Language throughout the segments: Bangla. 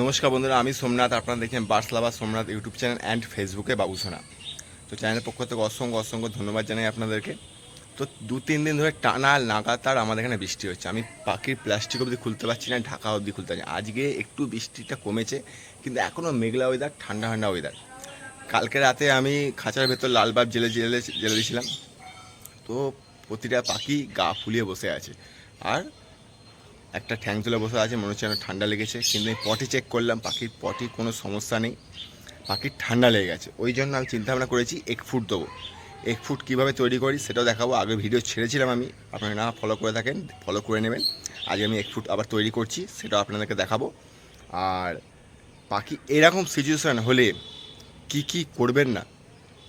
নমস্কার বন্ধুরা, আমি সোমনাথ, আপনারা দেখেন বার্সলাবা সোমনাথ ইউটিউব চ্যানেল অ্যান্ড ফেসবুকে বাবুসোনা। তো চ্যানেলের পক্ষ থেকে অসংখ্য অসংখ্য ধন্যবাদ জানাই আপনাদেরকে। তো দু, তিন দিন ধরে টানা লাগাতার আমাদের এখানে বৃষ্টি হচ্ছে। আমি পাখির প্লাস্টিক অবধি খুলতে পারছি না, ঢাকা অবধি খুলতে পারছি। আজকে একটু বৃষ্টিটা কমেছে, কিন্তু এখনও মেঘলা ওয়েদার ঠান্ডা ঠান্ডা ওয়েদার কালকে রাতে আমি খাঁচার ভেতর লাল বাল্ব জেলে জেলে জেলে দিয়েছিলাম। তো প্রতিটা পাখি গা ফুলিয়ে বসে আছে। আর একটা ঠ্যাং তুলে বসে আছে, মনে হচ্ছে ঠান্ডা লেগেছে। কিন্তু আমি পটি চেক করলাম, পাখির পটি কোনো সমস্যা নেই। পাখির ঠান্ডা লেগে গেছে। ওই জন্য আমি চিন্তা ভাবনা করেছি এক ফুট দেবো। এক ফুট কীভাবে তৈরি করি সেটাও দেখাবো। আগে ভিডিও ছেড়েছিলাম আমি। আপনারা না ফলো করে থাকেন ফলো করে নেবেন। আজ আমি এক ফুট আবার তৈরি করছি, সেটাও আপনাদেরকে দেখাবো। আর পাখি এরকম সিচুয়েশান হলে কি কি করবেন না?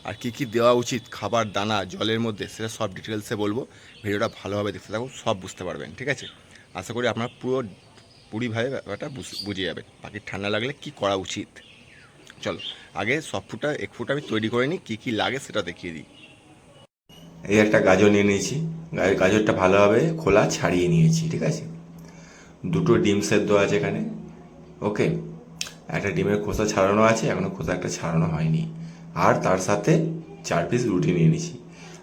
আর কি কি দেওয়া উচিত? খাবার, দানা, জলের মধ্যে, সেটা সব ডিটেলসে বলব। ভিডিওটা ভালোভাবে দেখতে থাকুন, সব বুঝতে পারবেন, ঠিক আছে? আশা করি আপনার পুরো পুরিভাবে ব্যাপারটা বুঝ- যাবেন। পাখির ঠান্ডা লাগলে কি করা উচিত? চলো, আগে সব ফুটটা, এক ফুট আমি তৈরি করে নিই, কী কী লাগে সেটা দেখিয়ে দিই। এই একটা গাজর নিয়ে নিয়েছি। গাজরটা ভালোভাবে খোলা ছাড়িয়ে নিয়েছি, ঠিক আছে? দুটো ডিম সেদ্ধ আছে এখানে। ওকে, একটা ডিমের খোসা ছাড়ানো আছে এখনও খোসা একটা ছাড়ানো হয়নি। আর তার সাথে চার পিস রুটি নিয়ে নিয়েছি।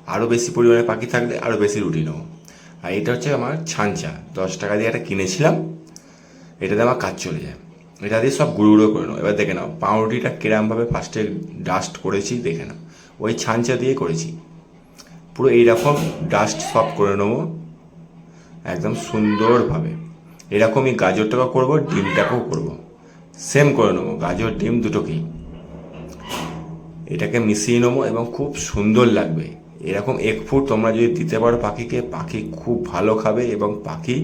আরও বেশি পরিমাণে পাখি থাকলে আরও বেশি রুটি নেব। আর এটা হচ্ছে আমার ছাঞ্চা দশ টাকা দিয়ে একটা কিনেছিলাম। এটাতে আমার কাজ চলে যায়। এটা দিয়ে সব গুঁড়ো গুঁড়ো করে নাও। এবার দেখে নাও, পাউরুটিটা কিরমভাবে ফার্স্টে ডাস্ট করেছি, দেখে নাও। ওই ছাঞ্চা দিয়ে করেছি। পুরো এইরকম ডাস্ট সব করে নেব। একদম সুন্দরভাবে। এরকমই গাজরটাকেও করব, ডিমটাকেও করব। সেম করে নেব, গাজর, ডিম দুটোকেই। এটাকে মিশিয়ে নেব এবং খুব সুন্দর লাগবে। এরকম এক ফুট তোমরা যদি দিতে পারো পাখিকে, পাখি খুব ভালো খাবে এবং পাখি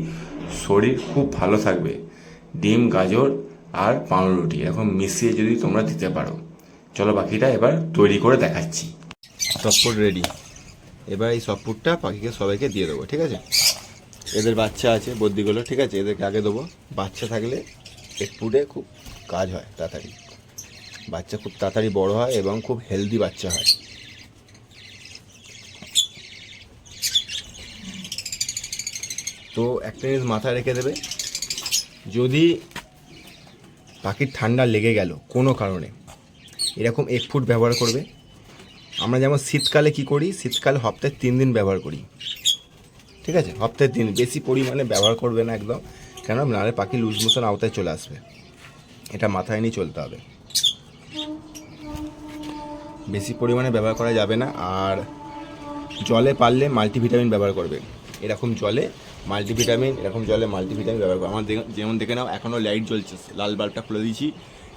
শরীর খুব ভালো থাকবে। ডিম, গাজর আর পাউরুটি এরকম মিশিয়ে যদি তোমরা দিতে পারো। চলো পাখিটা এবার তৈরি করে দেখাচ্ছি। সফট রেডি এবার এই সফটটা পাখিকে সবাইকে দিয়ে দেবো, ঠিক আছে? এদের বাচ্চা আছে বদ্যিগুলো ঠিক আছে? এদেরকে আগে দেবো। বাচ্চা থাকলে এক ফুটে খুব কাজ হয়, তাড়াতাড়ি। বাচ্চা খুব তাড়াতাড়ি বড় হয় এবং খুব হেলদি বাচ্চা হয়। তো একটা জিনিস মাথায় রেখে দেবে, যদি পাখির ঠান্ডা লেগে গেল কোনো কারণে, এরকম এক ফুট ব্যবহার করবে, আমরা যেমন শীতকালে কি করি, শীতকালে সপ্তাহে তিন দিন ব্যবহার করি, ঠিক আছে? সপ্তাহে তিন বেশি পরিমাণে ব্যবহার করবে না একদম কেন নাহলে পাখি লুজ মোশন আওতায় চলে আসবে, এটা মাথায় নিয়ে চলতে হবে। বেশি পরিমাণে ব্যবহার করা যাবে না, আর জলে পারলে মাল্টিভিটামিন ব্যবহার করবে, এরকম জলে মাল্টিভিটামিন এরকম জলে মাল্টিভিটামিন ব্যবহার করবে আমার যেমন দেখে নাও, এখনও লাইট জ্বলছে। লাল বাল্বটা খুলে দিয়েছি,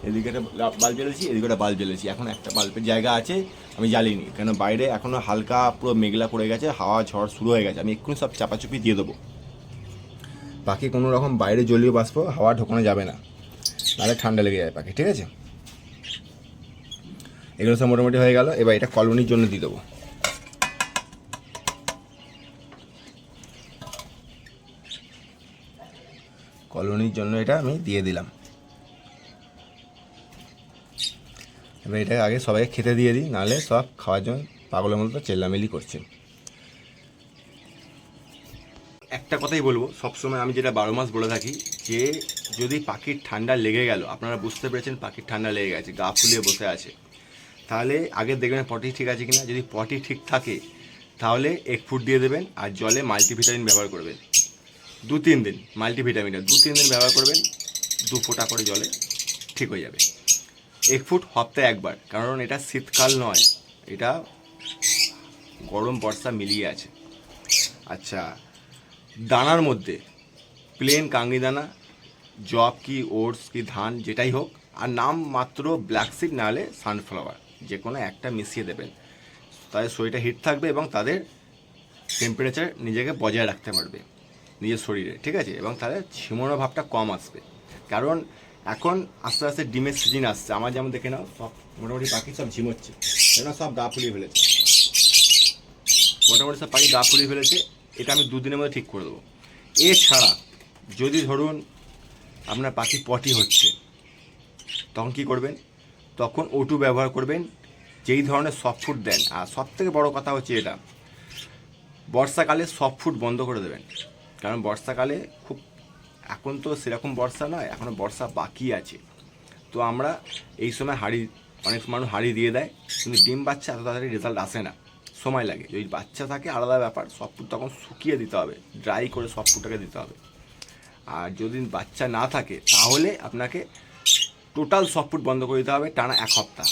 এদিকে একটা বাল্ব জ্বেলেছি, এদিকে একটা বাল্ব জ্বেলেছি। এখন একটা বাল্বের জায়গা আছে, আমি জ্বালিনি। কেন বাইরে এখনও হালকা পুরো মেঘলা পড়ে গেছে, হাওয়া ঝড় শুরু হয়ে গেছে। আমি এক্ষুনি সব চাপাচুপি দিয়ে দেবো। পাখি কোনো রকম বাইরে জলীয় বাষ্প, হাওয়া ঢোকানো যাবে না। নাহলে ঠান্ডা লেগে যায় পাখি, ঠিক আছে? এগুলো সব মোটামুটি হয়ে গেল। এবার এটা কলোনির জন্য দিয়ে দেবো। কলোনির জন্য এটা আমি দিয়ে দিলাম। এবার এটাকে আগে সবাইকে খেতে দিয়ে দিই, নাহলে সব খাওয়ার জন্য পাগলের মতো চেল্লামেলি করছে। একটা কথাই বলব, সবসময় আমি যেটা বারো মাস বলে থাকি, যে যদি পাখির ঠান্ডা লেগে গেল, আপনারা বুঝতে পেরেছেন পাখির ঠান্ডা লেগে গেছে, গা ফুলিয়ে বসে আছে। তাহলে আগে দেখবেন পটি ঠিক আছে কিনা, যদি পটি ঠিক থাকে, তাহলে এক ফুট দিয়ে দেবেন আর জলে মাল্টিভিটামিন ব্যবহার করবেন। দু তিন দিন মাল্টিভিটামিনটা দু তিন দিন ব্যবহার করবেন, দু ফোঁটা করে জলে ঠিক হয়ে যাবে। এক ফুট সপ্তাহে একবার, কারণ এটা শীতকাল নয়, এটা গরম বর্ষা মিলিয়ে আছে। আচ্ছা দানার মধ্যে প্লেন কাঙ্গি দানা জব কি, ওটস কি, ধান, যেটাই হোক, আর নাম মাত্র ব্ল্যাক সিড নাহলে সানফ্লাওয়ার যে কোনো একটা মিশিয়ে দেবেন। তাদের শরীরটা হিট থাকবে এবং তাদের টেম্পারেচার নিজেকে বজায় রাখতে পারবে। নিজের শরীরে, ঠিক আছে? এবং তাদের ঝিমোনো ভাবটা কম আসবে। কারণ এখন আস্তে আস্তে ডিমের সিজন আসছে। আমার যেমন দেখে নাও, সব মোটামুটি পাখি সব ঝিমোচ্ছে। কেন সব গা ফুলিয়ে ফেলেছে। মোটামুটি সব পাখি গা ফুলিয়ে ফেলেছে। এটা আমি দুদিনের মধ্যে ঠিক করে দেবো। এছাড়া যদি ধরুন আপনার পাখি পটি হচ্ছে, তখন কি করবেন? তখন ওটু ব্যবহার করবেন। যেই ধরনের সফট ফুড দেন। আর সব থেকে বড়ো কথা হচ্ছে এটা, বর্ষাকালে সফট ফুড বন্ধ করে দেবেন। কারণ বর্ষাকালে খুব, এখন তো সেরকম বর্ষা নয় এখনও বর্ষা বাকি আছে। তো আমরা এই সময় হাড়ি, অনেক মানুষ হাড়ি দিয়ে দেয়, কিন্তু ডিম বাচ্চা এত তাড়াতাড়ি রেজাল্ট আসে না, সময় লাগে। যদি বাচ্চা থাকে, আলাদা ব্যাপার সফটফুড তখন শুকিয়ে দিতে হবে ড্রাই করে সফটফুডটাকে দিতে হবে। আর যদি বাচ্চা না থাকে, তাহলে আপনাকে টোটাল সফটফুড বন্ধ করে দিতে হবে টানা এক সপ্তাহ।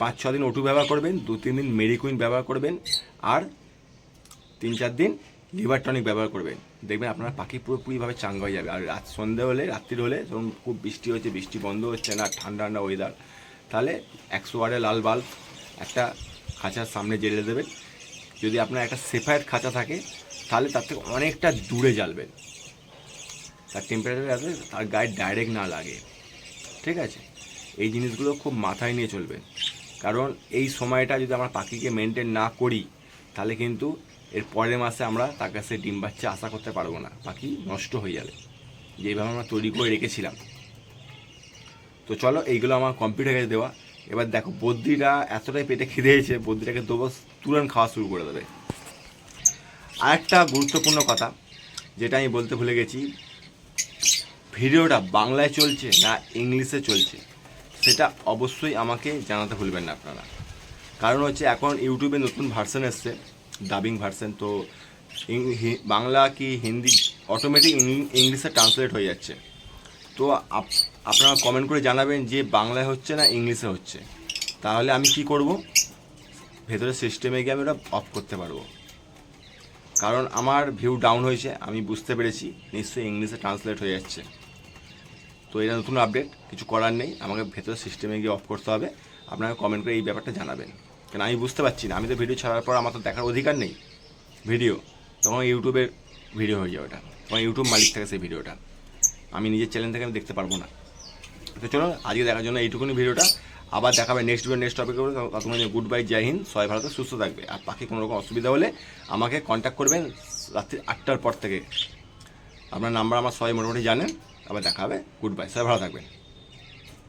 পাঁচ, ছ দিন ওটু ব্যবহার করবেন, দু, তিন দিন মেরিকুইন ব্যবহার করবেন, আর তিন, চার দিন লিভার টনিক ব্যবহার করবেন। দেখবেন আপনার পাখি পুরোপুরিভাবে চাঙ্গা হয়ে যাবে। আর রাত সন্ধে হলে, রাত্রির হলে যখন খুব বৃষ্টি হচ্ছে, বৃষ্টি বন্ধ হচ্ছে না, ঠান্ডা ঠান্ডা ওয়েদার তাহলে একশো ওয়ার্ডে লাল বাল্ব, একটা খাঁচার সামনে জেলে দেবেন। যদি আপনার একটা সেফায়ার খাঁচা থাকে, তাহলে তার থেকে অনেকটা দূরে জ্বালবেন। তার টেম্পারেচার যাতে তার গায়ে ডাইরেক্ট না লাগে। ঠিক আছে? এই জিনিসগুলো খুব মাথায় নিয়ে চলবেন। কারণ এই সময়টা যদি আমরা পাখিকে মেনটেন না করি, তাহলে কিন্তু এর পরের মাসে আমরা তার কাছে ডিম বাচ্চা আশা করতে পারব না। পাখি নষ্ট হয়ে যাবে। যেইভাবে আমরা তৈরি করে রেখেছিলাম। তো চলো, এইগুলো আমার কম্পিউটার গেছে দেওয়া। এবার দেখো বদ্রিটা এতটাই পেটে খিদে হয়েছে, বদ্রিটাকে দেবো তুরন্ত খাওয়া শুরু করে দেবে। আরেকটা গুরুত্বপূর্ণ কথা, যেটা আমি বলতে ভুলে গেছি, ভিডিওটা বাংলায় চলছে না ইংলিশে চলছে, সেটা অবশ্যই আমাকে জানাতে ভুলবেন না আপনারা। কারণ হচ্ছে, এখন ইউটিউবে নতুন ভার্সন এসছে। ডাবিং ভার্সন তো বাংলা কি হিন্দি অটোমেটিক ইংলিশে ট্রান্সলেট হয়ে যাচ্ছে। তো আপনারা কমেন্ট করে জানাবেন যে বাংলায় হচ্ছে না ইংলিশে হচ্ছে। তাহলে আমি কি করব? ভেতরে সিস্টেমে গিয়ে আমি ওটা অফ করতে পারব। কারণ আমার ভিউ ডাউন হয়েছে, আমি বুঝতে পেরেছি, নিশ্চয়ই ইংলিশে ট্রান্সলেট হয়ে যাচ্ছে। তো এটা নতুন আপডেট কিছু করার নেই, আমাকে ভেতরে সিস্টেমে গিয়ে অফ করতে হবে। আপনারা কমেন্ট করে এই ব্যাপারটা জানাবেন। কেন আমি বুঝতে পারছি না। আমি তো ভিডিও ছাড়ার পর আমার তো দেখার অধিকার নেই। ভিডিও তখন ইউটিউবের ভিডিও হয়ে যাবে ওটা। তখন ইউটিউব মালিক থাকে সেই ভিডিওটা আমি নিজের চ্যানেল থেকে আমি দেখতে পারব না। তো চলো আজকে দেখার জন্য এইটুকুনি ভিডিওটা আবার দেখাবে নেক্সট ভিডিও নেক্সট টপিক তোমার গুড বাই জয় হিন্দ। সবাই থাকবে, সুস্থ থাকবে। আর পাখি কোনো রকম অসুবিধা হলে আমাকে কন্ট্যাক্ট করবেন রাত্রি আটটার পর থেকে। আপনার নাম্বার আমার সবাই মোটামুটি জানেন। আবার দেখা হবে। গুড বাই সবাই ভালো থাকবেন।